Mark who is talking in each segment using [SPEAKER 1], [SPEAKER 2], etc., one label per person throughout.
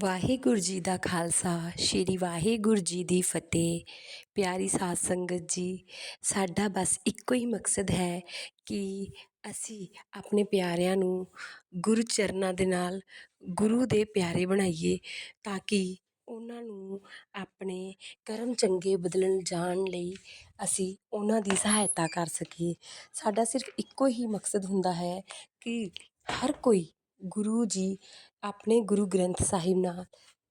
[SPEAKER 1] ਵਾਹਿਗੁਰੂ ਜੀ ਦਾ ਖਾਲਸਾ, ਸ਼੍ਰੀ ਵਾਹਿਗੁਰੂ ਜੀ ਦੀ ਫਤਿਹ। ਪਿਆਰੀ ਸਾਧ ਸੰਗਤ ਜੀ, ਸਾਡਾ ਬਸ ਇੱਕੋ ਹੀ ਮਕਸਦ ਹੈ ਕਿ ਅਸੀਂ ਆਪਣੇ ਪਿਆਰਿਆਂ ਨੂੰ ਗੁਰੂ ਚਰਨਾਂ ਦੇ ਨਾਲ ਗੁਰੂ ਦੇ ਪਿਆਰੇ ਬਣਾਈਏ ਤਾਂ ਕਿ ਉਹਨਾਂ ਨੂੰ ਆਪਣੇ ਕਰਮ ਚੰਗੇ ਬਦਲਣ ਜਾਣ ਲਈ ਅਸੀਂ ਉਹਨਾਂ ਦੀ ਸਹਾਇਤਾ ਕਰ ਸਕੀਏ। ਸਾਡਾ ਸਿਰਫ ਇੱਕੋ ਹੀ ਮਕਸਦ ਹੁੰਦਾ ਹੈ ਕਿ ਹਰ ਕੋਈ ਗੁਰੂ ਜੀ ਆਪਣੇ ਗੁਰੂ ਗ੍ਰੰਥ ਸਾਹਿਬ ਨਾਲ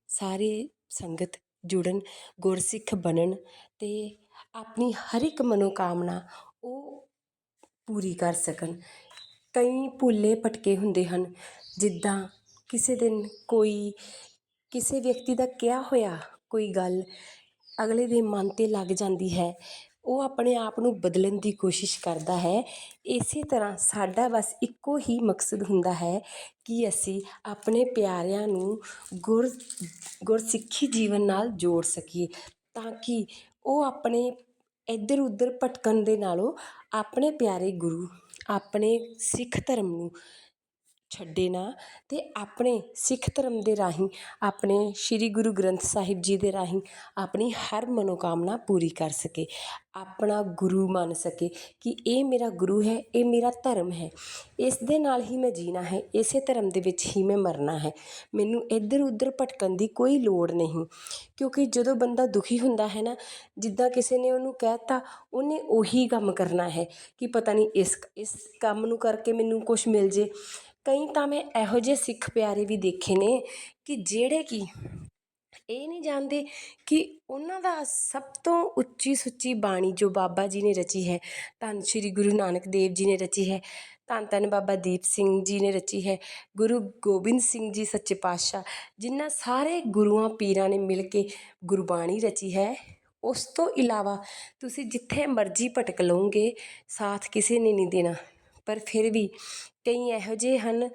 [SPEAKER 1] ਸਾਰੇ ਸੰਗਤ ਜੁੜਨ, ਗੁਰਸਿੱਖ ਬਣਨ ਅਤੇ ਆਪਣੀ ਹਰ ਇੱਕ ਮਨੋਕਾਮਨਾ ਉਹ ਪੂਰੀ ਕਰ ਸਕਣ। ਕਈ ਭੁੱਲੇ ਭਟਕੇ ਹੁੰਦੇ ਹਨ, ਜਿੱਦਾਂ ਕਿਸੇ ਦਿਨ ਕੋਈ, ਕਿਸੇ ਵਿਅਕਤੀ ਦਾ ਕਿਹਾ ਹੋਇਆ ਕੋਈ ਗੱਲ ਅਗਲੇ ਦੇ ਮਨ 'ਤੇ ਲੱਗ ਜਾਂਦੀ ਹੈ ਉਹ ਆਪਣੇ ਆਪ ਨੂੰ ਬਦਲਣ ਦੀ ਕੋਸ਼ਿਸ਼ ਕਰਦਾ ਹੈ। ਇਸੇ ਤਰ੍ਹਾਂ ਸਾਡਾ ਬਸ ਇੱਕੋ ਹੀ ਮਕਸਦ ਹੁੰਦਾ ਹੈ ਕਿ ਅਸੀਂ ਆਪਣੇ ਪਿਆਰਿਆਂ ਨੂੰ ਗੁਰ, ਗੁਰਸਿੱਖੀ ਜੀਵਨ ਨਾਲ ਜੋੜ ਸਕੀਏ ਤਾਂ ਕਿ ਉਹ ਆਪਣੇ ਇੱਧਰ ਉੱਧਰ ਭਟਕਣ ਦੇ ਨਾਲੋਂ ਆਪਣੇ ਪਿਆਰੇ ਗੁਰੂ, ਆਪਣੇ ਸਿੱਖ ਧਰਮ ਨੂੰ ਛੱਡੇ ਨਾ ਅਤੇ ਆਪਣੇ ਸਿੱਖ ਧਰਮ ਦੇ ਰਾਹੀਂ, ਆਪਣੇ ਸ਼੍ਰੀ ਗੁਰੂ ਗ੍ਰੰਥ ਸਾਹਿਬ ਜੀ ਦੇ ਰਾਹੀਂ ਆਪਣੀ ਹਰ ਮਨੋਕਾਮਨਾ ਪੂਰੀ ਕਰ ਸਕੇ, ਆਪਣਾ ਗੁਰੂ ਮੰਨ ਸਕੇ ਕਿ ਇਹ ਮੇਰਾ ਗੁਰੂ ਹੈ, ਇਹ ਮੇਰਾ ਧਰਮ ਹੈ, ਇਸ ਦੇ ਨਾਲ ਹੀ ਮੈਂ ਜੀਣਾ ਹੈ, ਇਸੇ ਧਰਮ ਦੇ ਵਿੱਚ ਹੀ ਮੈਂ ਮਰਨਾ ਹੈ। ਮੈਨੂੰ ਇੱਧਰ ਉੱਧਰ ਭਟਕਣ ਦੀ ਕੋਈ ਲੋੜ ਨਹੀਂ, ਕਿਉਂਕਿ ਜਦੋਂ ਬੰਦਾ ਦੁਖੀ ਹੁੰਦਾ ਹੈ ਨਾ, ਜਿੱਦਾਂ ਕਿਸੇ ਨੇ ਉਹਨੂੰ ਕਹਿ ਤਾ ਉਹਨੇ ਉਹੀ ਕੰਮ ਕਰਨਾ ਹੈ ਕਿ ਪਤਾ ਨਹੀਂ ਇਸ ਇਸ ਕੰਮ ਨੂੰ ਕਰਕੇ ਮੈਨੂੰ ਕੁਝ ਮਿਲ ਜੇ। ਕਈ ਤਾਂ ਮੈਂ ਇਹੋ ਜਿਹੇ ਸਿੱਖ ਪਿਆਰੇ ਵੀ ਦੇਖੇ ਨੇ ਕਿ ਜਿਹੜੇ ਕਿ ਇਹ ਨਹੀਂ ਜਾਣਦੇ ਕਿ ਉਹਨਾਂ ਦਾ ਸਭ ਤੋਂ ਉੱਚੀ ਸੁੱਚੀ ਬਾਣੀ ਜੋ ਬਾਬਾ ਜੀ ਨੇ ਰਚੀ ਹੈ, ਧੰਨ ਸ਼੍ਰੀ ਗੁਰੂ ਨਾਨਕ ਦੇਵ ਜੀ ਨੇ ਰਚੀ ਹੈ, ਧੰਨ ਧੰਨ ਬਾਬਾ ਦੀਪ ਸਿੰਘ ਜੀ ਨੇ ਰਚੀ ਹੈ, ਗੁਰੂ ਗੋਬਿੰਦ ਸਿੰਘ ਜੀ ਸੱਚੇ ਪਾਤਸ਼ਾਹ, ਜਿਨ੍ਹਾਂ ਸਾਰੇ ਗੁਰੂਆਂ ਪੀਰਾਂ ਨੇ ਮਿਲ ਕੇ ਗੁਰਬਾਣੀ ਰਚੀ ਹੈ। ਉਸ ਤੋਂ ਇਲਾਵਾ ਤੁਸੀਂ ਜਿੱਥੇ ਮਰਜ਼ੀ ਭਟਕ ਲਓਗੇ, ਸਾਥ ਕਿਸੇ ਨੇ ਨਹੀਂ ਦੇਣਾ। ਪਰ ਫਿਰ ਵੀ ਕਈ ਇਹੋ ਜਿਹੇ ਹਨ,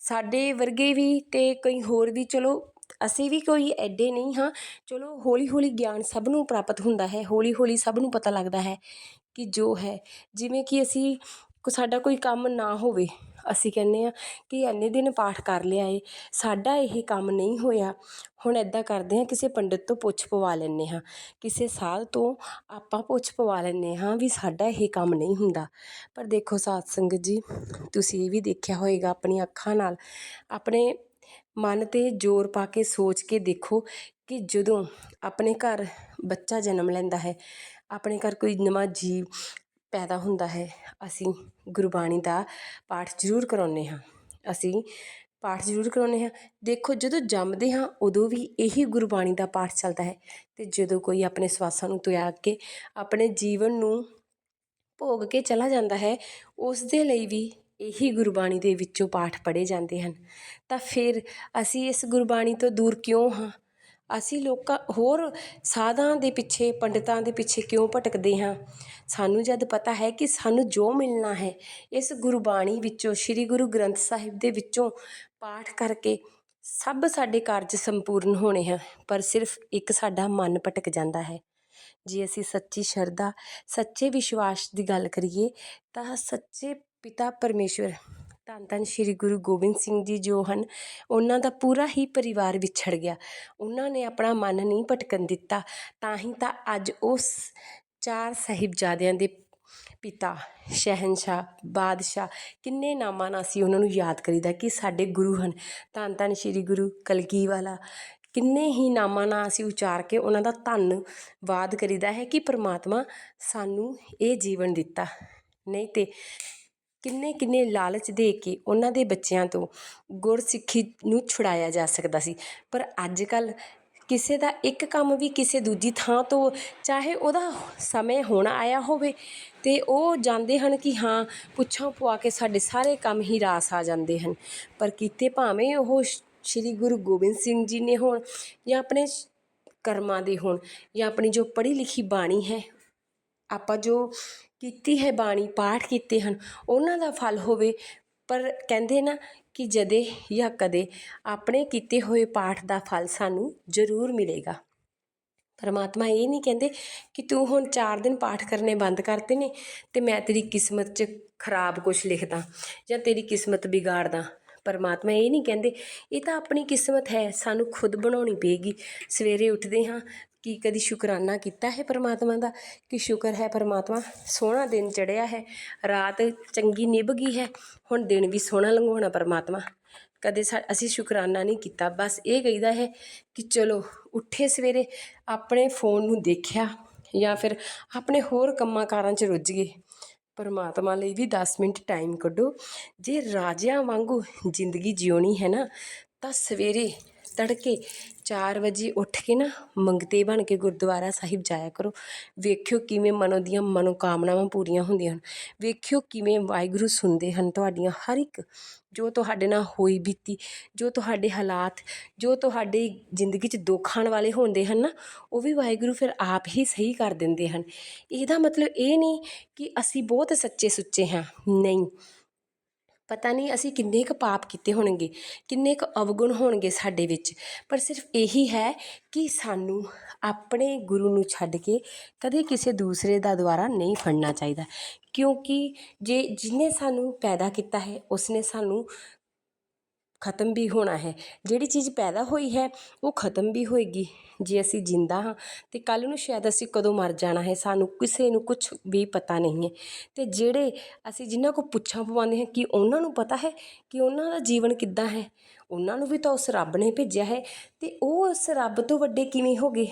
[SPEAKER 1] ਸਾਡੇ ਵਰਗੇ ਵੀ ਅਤੇ ਕਈ ਹੋਰ ਵੀ, ਚਲੋ ਅਸੀਂ ਵੀ ਕੋਈ ਐਡੇ ਨਹੀਂ ਹਾਂ, ਚਲੋ ਹੌਲੀ ਹੌਲੀ ਗਿਆਨ ਸਭ ਨੂੰ ਪ੍ਰਾਪਤ ਹੁੰਦਾ ਹੈ ਹੌਲੀ ਹੌਲੀ ਸਭ ਨੂੰ ਪਤਾ ਲੱਗਦਾ ਹੈ ਕਿ ਜੋ ਹੈ। ਜਿਵੇਂ ਕਿ ਅਸੀਂ ਸਾਡਾ ਕੋਈ ਕੰਮ ਨਾ ਹੋਵੇ, ਅਸੀਂ ਕਹਿੰਦੇ ਹਾਂ ਕਿ ਇੰਨੇ ਦਿਨ ਪਾਠ ਕਰ ਲਿਆ ਏ, ਸਾਡਾ ਇਹ ਕੰਮ ਨਹੀਂ ਹੋਇਆ। ਹੁਣ ਇੱਦਾਂ ਕਰਦੇ ਹਾਂ, ਕਿਸੇ ਪੰਡਿਤ ਤੋਂ ਪੁੱਛ ਪਵਾ ਲੈਂਦੇ ਹਾਂ। ਕਿਸੇ ਸਾਧ ਤੋਂ ਆਪਾਂ ਪੁੱਛ ਪਵਾ ਲੈਂਦੇ ਹਾਂ ਵੀ ਸਾਡਾ ਇਹ ਕੰਮ ਨਹੀਂ ਹੁੰਦਾ। ਪਰ ਦੇਖੋ ਸਾਧ ਸੰਗਤ ਜੀ, ਤੁਸੀਂ ਇਹ ਵੀ ਦੇਖਿਆ ਹੋਏਗਾ ਆਪਣੀਆਂ ਅੱਖਾਂ ਨਾਲ, ਆਪਣੇ ਮਨ 'ਤੇ ਜ਼ੋਰ ਪਾ ਕੇ ਸੋਚ ਕੇ ਦੇਖੋ ਕਿ ਜਦੋਂ ਆਪਣੇ ਘਰ ਬੱਚਾ ਜਨਮ ਲੈਂਦਾ ਹੈ, ਆਪਣੇ ਘਰ ਕੋਈ ਨਵਾਂ ਜੀਵ ਪੈਦਾ ਹੁੰਦਾ ਹੈ, ਅਸੀਂ ਗੁਰਬਾਣੀ ਦਾ ਪਾਠ ਜ਼ਰੂਰ ਕਰਾਉਂਦੇ ਹਾਂ। ਅਸੀਂ ਪਾਠ ਜ਼ਰੂਰ ਕਰਾਉਂਦੇ ਹਾਂ। ਦੇਖੋ, ਜਦੋਂ ਜੰਮਦੇ ਹਾਂ, ਉਦੋਂ ਵੀ ਇਹੀ ਗੁਰਬਾਣੀ ਦਾ ਪਾਠ ਚੱਲਦਾ ਹੈ ਅਤੇ ਜਦੋਂ ਕੋਈ ਆਪਣੇ ਸਵਾਸਾਂ ਨੂੰ ਤਿਆਗ ਕੇ, ਆਪਣੇ ਜੀਵਨ ਨੂੰ ਭੋਗ ਕੇ ਚਲਾ ਜਾਂਦਾ ਹੈ ਉਸ ਦੇ ਲਈ ਵੀ ਇਹੀ ਗੁਰਬਾਣੀ ਦੇ ਵਿੱਚੋਂ ਪਾਠ ਪੜ੍ਹੇ ਜਾਂਦੇ ਹਨ। ਤਾਂ ਫਿਰ ਅਸੀਂ ਇਸ ਗੁਰਬਾਣੀ ਤੋਂ ਦੂਰ ਕਿਉਂ ਹਾਂ? ਅਸੀਂ ਲੋਕਾਂ, ਹੋਰ ਸਾਧਾਂ ਦੇ ਪਿੱਛੇ, ਪੰਡਿਤਾਂ ਦੇ ਪਿੱਛੇ ਕਿਉਂ ਭਟਕਦੇ ਹਾਂ? ਸਾਨੂੰ ਜਦ ਪਤਾ ਹੈ ਕਿ ਸਾਨੂੰ ਜੋ ਮਿਲਣਾ ਹੈ, ਇਸ ਗੁਰਬਾਣੀ ਵਿੱਚੋਂ, ਸ੍ਰੀ ਗੁਰੂ ਗ੍ਰੰਥ ਸਾਹਿਬ ਦੇ ਵਿੱਚੋਂ ਪਾਠ ਕਰਕੇ ਸਭ ਸਾਡੇ ਕਾਰਜ ਸੰਪੂਰਨ ਹੋਣੇ ਹੈ ਪਰ ਸਿਰਫ ਇੱਕ ਸਾਡਾ ਮਨ ਭਟਕ ਜਾਂਦਾ ਹੈ। ਜੇ ਅਸੀਂ ਸੱਚੀ ਸ਼ਰਧਾ, ਸੱਚੇ ਵਿਸ਼ਵਾਸ ਦੀ ਗੱਲ ਕਰੀਏ, ਤਾਂ ਸੱਚੇ ਪਿਤਾ ਪਰਮੇਸ਼ਵਰ ਧੰਨ ਧੰਨ ਸ਼੍ਰੀ ਗੁਰੂ ਗੋਬਿੰਦ ਸਿੰਘ ਜੀ ਜੋ ਹਨ, ਉਹਨਾਂ ਦਾ ਪੂਰਾ ਹੀ ਪਰਿਵਾਰ ਵਿਛੜ ਗਿਆ। ਉਹਨਾਂ ਨੇ ਆਪਣਾ ਮਨ ਨਹੀਂ ਭਟਕਣ ਦਿੱਤਾ, ਤਾਂ ਹੀ ਤਾਂ ਅੱਜ ਉਸ ਚਾਰ ਸਾਹਿਬਜ਼ਾਦਿਆਂ ਦੇ ਪਿਤਾ ਸ਼ਹਿਨशाह ਬਾਦਸ਼ਾਹ ਕਿੰਨੇ ਨਾਮਾਂ ਨਾਲ ਅਸੀਂ ਉਹਨਾਂ ਨੂੰ ਯਾਦ ਕਰੀਦਾ ਕਿ ਸਾਡੇ ਗੁਰੂ ਹਨ। ਧੰਨ ਧੰਨ ਸ਼੍ਰੀ ਗੁਰੂ ਕਲਗੀ ਵਾਲਾ ਕਿੰਨੇ ਹੀ ਨਾਮਾਂ ਨਾਲ ਅਸੀਂ ਉਚਾਰ ਕੇ ਉਹਨਾਂ ਦਾ ਧੰਨਵਾਦ ਕਰੀਦਾ ਹੈ ਕਿ ਪ੍ਰਮਾਤਮਾ ਸਾਨੂੰ ਇਹ ਜੀਵਨ ਦਿੱਤਾ। ਨਹੀਂ ਤੇ ਕਿੰਨੇ ਕਿੰਨੇ ਲਾਲਚ ਦੇ ਕੇ ਉਹਨਾਂ ਦੇ ਬੱਚਿਆਂ ਤੋਂ ਗੁਰਸਿੱਖੀ ਨੂੰ ਛੁਡਾਇਆ ਜਾ ਸਕਦਾ ਸੀ। ਪਰ ਅੱਜ ਕੱਲ੍ਹ ਕਿਸੇ ਦਾ ਇੱਕ ਕੰਮ ਵੀ ਕਿਸੇ ਦੂਜੀ ਥਾਂ ਤੋਂ ਚਾਹੇ ਉਹਦਾ ਸਮੇਂ ਹੁਣ ਆਇਆ ਹੋਵੇ ਅਤੇ ਉਹ ਜਾਂਦੇ ਹਨ ਕਿ ਹਾਂ, ਪੁੱਛਾਂ ਪਵਾ ਕੇ ਸਾਡੇ ਸਾਰੇ ਕੰਮ ਹੀ ਰਾਸ ਆ ਜਾਂਦੇ ਹਨ। ਪਰ ਕੀਤੇ ਭਾਵੇਂ ਉਹ ਸ਼੍ਰੀ ਗੁਰੂ ਗੋਬਿੰਦ ਸਿੰਘ ਜੀ ਨੇ ਹੋਣ ਜਾਂ ਆਪਣੇ ਕਰਮਾਂ ਦੇ ਹੋਣ ਜਾਂ ਆਪਣੀ ਜੋ ਪੜ੍ਹੀ ਲਿਖੀ ਬਾਣੀ ਹੈ, ਆਪਾਂ ਜੋ ਕੀਤੀ ਹੈ ਬਾਣੀ, ਪਾਠ ਕੀਤੇ ਹਨ, ਉਹਨਾਂ ਦਾ ਫਲ ਹੋਵੇ। ਪਰ ਕਹਿੰਦੇ ਨਾ ਕਿ ਜਦੇ ਜਾਂ ਕਦੇ ਆਪਣੇ ਕੀਤੇ ਹੋਏ ਪਾਠ ਦਾ ਫਲ ਸਾਨੂੰ ਜ਼ਰੂਰ ਮਿਲੇਗਾ। ਪਰਮਾਤਮਾ ਇਹ ਨਹੀਂ ਕਹਿੰਦੇ ਕਿ ਤੂੰ ਹੁਣ 4 ਦਿਨ ਪਾਠ ਕਰਨੇ ਬੰਦ ਕਰਤੇ ਨੇ ਤੇ ਮੈਂ ਤੇਰੀ ਕਿਸਮਤ 'ਚ ਖਰਾਬ ਕੁਝ ਲਿਖਦਾ ਜਾਂ ਤੇਰੀ ਕਿਸਮਤ ਵਿਗਾੜਦਾ। ਪਰਮਾਤਮਾ ਇਹ ਨਹੀਂ ਕਹਿੰਦੇ, ਇਹ ਤਾਂ ਆਪਣੀ ਕਿਸਮਤ ਹੈ, ਸਾਨੂੰ ਖੁਦ ਬਣਾਉਣੀ ਪਏਗੀ। ਸਵੇਰੇ ਉੱਠਦੇ ਹਾਂ ਕੀ ਕਦੀ ਸ਼ੁਕਰਾਨਾ ਕੀਤਾ ਹੈ ਪਰਮਾਤਮਾ ਦਾ? ਕਿ ਸ਼ੁਕਰ ਹੈ ਪਰਮਾਤਮਾ? ਸੋਹਣਾ ਦਿਨ ਚੜਿਆ ਹੈ, ਰਾਤ ਚੰਗੀ ਨਿਭ ਗਈ ਹੈ, ਹੁਣ ਦਿਨ ਵੀ ਸੋਹਣਾ ਲੰਘਾਉਣਾ ਪਰਮਾਤਮਾ। ਕਦੇ ਸਾ, ਅਸੀਂ ਸ਼ੁਕਰਾਨਾ ਨਹੀਂ ਕੀਤਾ, ਬਸ ਇਹ ਕਹੀਦਾ ਹੈ ਕਿ ਚਲੋ ਉੱਠੇ ਸਵੇਰੇ, ਆਪਣੇ ਫੋਨ ਨੂੰ ਦੇਖਿਆ ਜਾਂ ਫਿਰ ਆਪਣੇ ਹੋਰ ਕੰਮਾਂ ਕਾਰਾਂ 'ਚ ਰੁੱਝ ਗਏ। ਪਰਮਾਤਮਾ ਲਈ ਵੀ 10 ਮਿੰਟ ਟਾਈਮ ਕੱਢੋ। ਜੇ ਰਾਜਿਆਂ ਵਾਂਗੂ ਜ਼ਿੰਦਗੀ ਜਿਉਣੀ ਹੈ ਨਾ, ਤਾਂ ਸਵੇਰੇ ਤੜਕੇ ਚਾਰ ਵਜੇ ਉੱਠ ਕੇ ਨਾ ਮੰਗਤੇ ਬਣ ਕੇ ਗੁਰਦੁਆਰਾ ਸਾਹਿਬ ਜਾਇਆ ਕਰੋ। ਵੇਖਿਓ ਕਿਵੇਂ ਮਨੋ ਦੀਆਂ ਮਨੋਕਾਮਨਾਵਾਂ ਪੂਰੀਆਂ ਹੁੰਦੀਆਂ ਹਨ। ਵੇਖਿਓ ਕਿਵੇਂ ਵਾਹਿਗੁਰੂ ਸੁਣਦੇ ਹਨ ਤੁਹਾਡੀਆਂ ਹਰ ਇੱਕ। ਜੋ ਤੁਹਾਡੇ ਨਾਲ ਹੋਈ ਬੀਤੀ, ਜੋ ਤੁਹਾਡੇ ਹਾਲਾਤ, ਜੋ ਤੁਹਾਡੀ ਜ਼ਿੰਦਗੀ 'ਚ ਦੁੱਖ ਆਉਣ ਵਾਲੇ ਹੁੰਦੇ ਹਨ ਨਾ, ਉਹ ਵੀ ਵਾਹਿਗੁਰੂ ਫਿਰ ਆਪ ਹੀ ਸਹੀ ਕਰ ਦਿੰਦੇ ਹਨ। ਇਹਦਾ ਮਤਲਬ ਇਹ ਨਹੀਂ ਕਿ ਅਸੀਂ ਬਹੁਤ ਸੱਚੇ ਸੁੱਚੇ ਹਾਂ। ਨਹੀਂ। ਪਤਾ ਨਹੀਂ ਅਸੀਂ ਕਿੰਨੇ ਕੁ ਪਾਪ ਕੀਤੇ ਹੋਣਗੇ, ਕਿੰਨੇ ਕੁ ਅਵਗੁਣ ਹੋਣਗੇ ਸਾਡੇ ਵਿੱਚ। ਪਰ ਸਿਰਫ ਇਹੀ ਹੈ ਕਿ ਸਾਨੂੰ ਆਪਣੇ ਗੁਰੂ ਨੂੰ ਛੱਡ ਕੇ ਕਦੇ ਕਿਸੇ ਦੂਸਰੇ ਦਾ ਦੁਆਰਾ ਨਹੀਂ ਫੜਨਾ ਚਾਹੀਦਾ। ਕਿਉਂਕਿ ਜੇ ਜਿਹਨੇ ਸਾਨੂੰ ਪੈਦਾ ਕੀਤਾ ਹੈ, ਉਸਨੇ ਸਾਨੂੰ ਖਤਮ ਵੀ ਹੋਣਾ ਹੈ। ਜਿਹੜੀ ਚੀਜ਼ ਪੈਦਾ ਹੋਈ ਹੈ, ਉਹ ਖਤਮ ਵੀ ਹੋਏਗੀ, ਜੇ ਅਸੀਂ ਜਿੰਦਾ ਹਾਂ। ਤੇ ਕੱਲ੍ਹ ਨੂੰ ਸ਼ਾਇਦ ਅਸੀਂ ਕਦੋਂ ਮਰ ਜਾਣਾ ਹੈ, ਸਾਨੂੰ ਕਿਸੇ ਨੂੰ ਕੁਝ ਵੀ ਪਤਾ ਨਹੀਂ ਹੈ। ਅਤੇ ਜਿਹੜੇ ਅਸੀਂ ਜਿਨ੍ਹਾਂ ਕੋਲ ਪੁੱਛਾਂ ਪਵਾਉਂਦੇ ਹਾਂ, ਕਿ ਉਹਨਾਂ ਨੂੰ ਪਤਾ ਹੈ ਕਿ ਉਹਨਾਂ ਦਾ ਜੀਵਨ ਕਿੱਦਾਂ ਹੈ? ਉਹਨਾਂ ਨੂੰ ਵੀ ਤਾਂ ਉਸ ਰੱਬ ਨੇ ਭੇਜਿਆ ਹੈ। ਅਤੇ ਉਹ ਉਸ ਰੱਬ ਤੋਂ ਵੱਡੇ ਕਿਵੇਂ ਹੋ ਗਏ?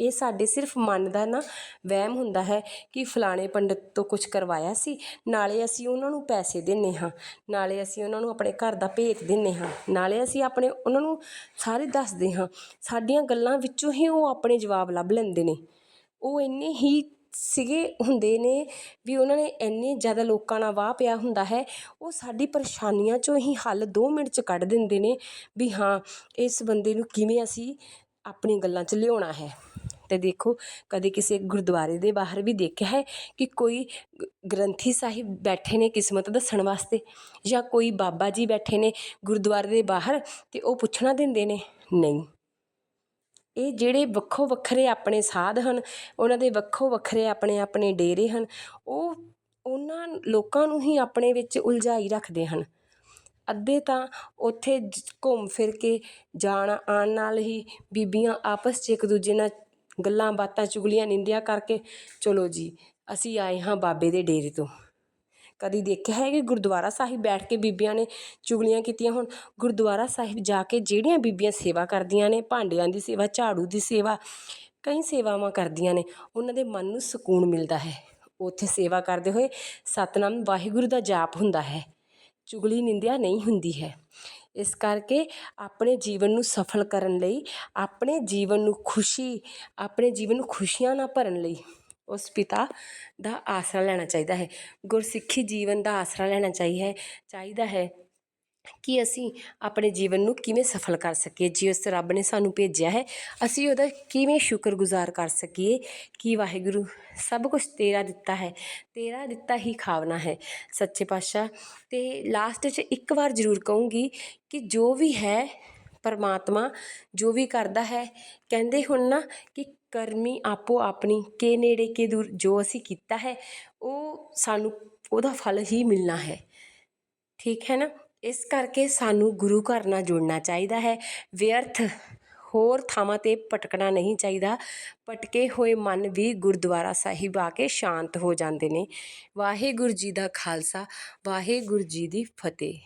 [SPEAKER 1] ਇਹ ਸਾਡੇ ਸਿਰਫ ਮਨ ਦਾ ਨਾ ਵਹਿਮ ਹੁੰਦਾ ਹੈ ਕਿ ਫਲਾਣੇ ਪੰਡਤ ਤੋਂ ਕੁਝ ਕਰਵਾਇਆ ਸੀ, ਨਾਲੇ ਅਸੀਂ ਉਹਨਾਂ ਨੂੰ ਪੈਸੇ ਦਿੰਨੇ ਹਾਂ, ਨਾਲੇ ਅਸੀਂ ਉਹਨਾਂ ਨੂੰ ਆਪਣੇ ਘਰ ਦਾ ਭੇਤ ਦਿੰਨੇ ਹਾਂ, ਨਾਲੇ ਅਸੀਂ ਆਪਣੇ ਉਹਨਾਂ ਨੂੰ ਸਾਰੇ ਦੱਸਦੇ ਹਾਂ, ਸਾਡੀਆਂ ਗੱਲਾਂ ਵਿੱਚੋਂ ਹੀ ਉਹ ਆਪਣੇ ਜਵਾਬ ਲੱਭ ਲੈਂਦੇ ਨੇ। ਉਹ ਇੰਨੇ ਹੀ ਸੀਗੇ ਹੁੰਦੇ ਨੇ ਵੀ ਉਹਨਾਂ ਨੇ ਇੰਨੇ ਜ਼ਿਆਦਾ ਲੋਕਾਂ ਨਾਲ ਵਾਹ ਪਿਆ ਹੁੰਦਾ ਹੈ, ਉਹ ਸਾਡੀ ਪਰੇਸ਼ਾਨੀਆਂ ਚੋਂ ਹੀ ਹੱਲ 2 ਮਿੰਟ 'ਚ ਕੱਢ ਦਿੰਦੇ ਨੇ ਵੀ ਹਾਂ, ਇਸ ਬੰਦੇ ਨੂੰ ਕਿਵੇਂ ਅਸੀਂ ਆਪਣੀ ਗੱਲਾਂ 'ਚ ਲਿਆਉਣਾ ਹੈ। ਤੇ ਦੇਖੋ, ਕਦੇ ਕਿਸੇ ਗੁਰਦੁਆਰੇ ਦੇ ਬਾਹਰ ਵੀ ਦੇਖਿਆ ਹੈ ਕਿ ਕੋਈ ਗ੍ਰੰਥੀ ਸਾਹਿਬ ਬੈਠੇ ਨੇ ਕਿਸਮਤ ਦੱਸਣ ਵਾਸਤੇ ਜਾਂ ਕੋਈ ਬਾਬਾ ਜੀ ਬੈਠੇ ਨੇ ਗੁਰਦੁਆਰੇ ਦੇ ਬਾਹਰ ਅਤੇ ਉਹ ਪੁੱਛਣਾ ਦਿੰਦੇ ਨੇ, ਨਹੀਂ। ਇਹ ਜਿਹੜੇ ਵੱਖੋ ਵੱਖਰੇ ਆਪਣੇ ਸਾਧ ਹਨ, ਉਹਨਾਂ ਦੇ ਵੱਖੋ ਵੱਖਰੇ ਆਪਣੇ ਆਪਣੇ ਡੇਰੇ ਹਨ, ਉਹ ਉਹਨਾਂ ਲੋਕਾਂ ਨੂੰ ਹੀ ਆਪਣੇ ਵਿੱਚ ਉਲਝਾਈ ਰੱਖਦੇ ਹਨ। ਅੱਧੇ ਤਾਂ ਉੱਥੇ ਘੁੰਮ ਫਿਰ ਕੇ ਜਾਣ, ਆਉਣ ਨਾਲ ਹੀ ਬੀਬੀਆਂ ਆਪਸ 'ਚ ਇੱਕ ਦੂਜੇ ਨਾਲ ਗੱਲਾਂ ਬਾਤਾਂ ਚੁਗਲੀਆਂ ਨਿੰਦਿਆ ਕਰਕੇ, ਚਲੋ ਜੀ, ਅਸੀਂ ਆਏ ਹਾਂ ਬਾਬੇ ਦੇ ਡੇਰੇ ਤੋਂ। ਕਦੀ ਦੇਖਿਆ ਹੈ ਕਿ ਗੁਰਦੁਆਰਾ ਸਾਹਿਬ ਬੈਠ ਕੇ ਬੀਬੀਆਂ ਨੇ ਚੁਗਲੀਆਂ ਕੀਤੀਆਂ ਹੁਣ? ਗੁਰਦੁਆਰਾ ਸਾਹਿਬ ਜਾ ਕੇ ਜਿਹੜੀਆਂ ਬੀਬੀਆਂ ਸੇਵਾ ਕਰਦੀਆਂ ਨੇ, ਭਾਂਡਿਆਂ ਦੀ ਸੇਵਾ, ਝਾੜੂ ਦੀ ਸੇਵਾ, ਕਈ ਸੇਵਾਵਾਂ ਕਰਦੀਆਂ ਨੇ, ਉਹਨਾਂ ਦੇ ਮਨ ਨੂੰ ਸਕੂਨ ਮਿਲਦਾ ਹੈ। ਉੱਥੇ ਸੇਵਾ ਕਰਦੇ ਹੋਏ ਸਤਨਾਮ ਵਾਹਿਗੁਰੂ ਦਾ ਜਾਪ ਹੁੰਦਾ ਹੈ। ਚੁਗਲੀ ਨਿੰਦਿਆ ਨਹੀਂ ਹੁੰਦੀ ਹੈ। ਇਸ ਕਰਕੇ ਆਪਣੇ ਜੀਵਨ ਨੂੰ ਸਫਲ ਕਰਨ ਲਈ, ਆਪਣੇ ਜੀਵਨ ਨੂੰ ਖੁਸ਼ੀ, ਆਪਣੇ ਜੀਵਨ ਨੂੰ ਖੁਸ਼ੀਆਂ ਨਾਲ ਭਰਨ ਲਈ ਉਸ ਪਿਤਾ ਦਾ ਆਸਰਾ ਲੈਣਾ ਚਾਹੀਦਾ ਹੈ। ਗੁਰਸਿੱਖੀ ਜੀਵਨ ਦਾ ਆਸਰਾ ਲੈਣਾ ਚਾਹੀ ਹੈ ਚਾਹੀਦਾ ਹੈ। ਕਿ ਅਸੀਂ ਆਪਣੇ ਜੀਵਨ ਨੂੰ ਕਿਵੇਂ ਸਫਲ ਕਰ ਸਕੀਏ ਜਿਸ ਰੱਬ ਨੇ ਸਾਨੂੰ ਭੇਜਿਆ ਹੈ, ਅਸੀਂ ਉਹਦਾ ਕਿਵੇਂ ਸ਼ੁਕਰਗੁਜ਼ਾਰ ਕਰ ਸਕੀਏ ਕਿ ਵਾਹਿਗੁਰੂ ਸਭ ਕੁਝ ਤੇਰਾ ਦਿੱਤਾ ਹੈ, ਤੇਰਾ ਦਿੱਤਾ ਹੀ ਖਾਵਨਾ ਹੈ। ਸੱਚੇ ਪਾਤਸ਼ਾਹ, ਤੇ ਲਾਸਟ 'ਚ ਇੱਕ ਵਾਰ ਜ਼ਰੂਰ ਕਹੂੰਗੀ ਕਿ ਜੋ ਵੀ ਹੈ ਪਰਮਾਤਮਾ, ਜੋ ਵੀ ਕਰਦਾ ਹੈ, ਕਹਿੰਦੇ ਹੁਣ ਨਾ ਕਿ ਕਰਮੀ ਆਪੋ ਆਪਣੀ, ਕੇ ਨੇੜੇ ਕੇ ਦੂਰ ਜੋ ਅਸੀਂ ਕੀਤਾ ਹੈ, ਉਹ ਸਾਨੂੰ, ਉਹਦਾ ਫਲ ਹੀ ਮਿਲਣਾ ਹੈ। ਠੀਕ ਹੈ ਨਾ? ਇਸ ਕਰਕੇ ਸਾਨੂੰ ਗੁਰੂ ਘਰ ਨਾਲ ਜੁੜਨਾ ਚਾਹੀਦਾ ਹੈ। ਵਿਅਰਥ ਹੋਰ ਥਾਵਾਂ ਤੇ ਭਟਕਣਾ ਨਹੀਂ ਚਾਹੀਦਾ। ਭਟਕੇ ਹੋਏ ਮਨ ਵੀ ਗੁਰਦੁਆਰਾ ਸਾਹਿਬ ਆ ਕੇ ਸ਼ਾਂਤ ਹੋ ਜਾਂਦੇ ਨੇ। ਵਾਹਿਗੁਰੂ ਜੀ ਦਾ ਖਾਲਸਾ, ਵਾਹਿਗੁਰੂ ਜੀ ਦੀ ਫਤਿਹ।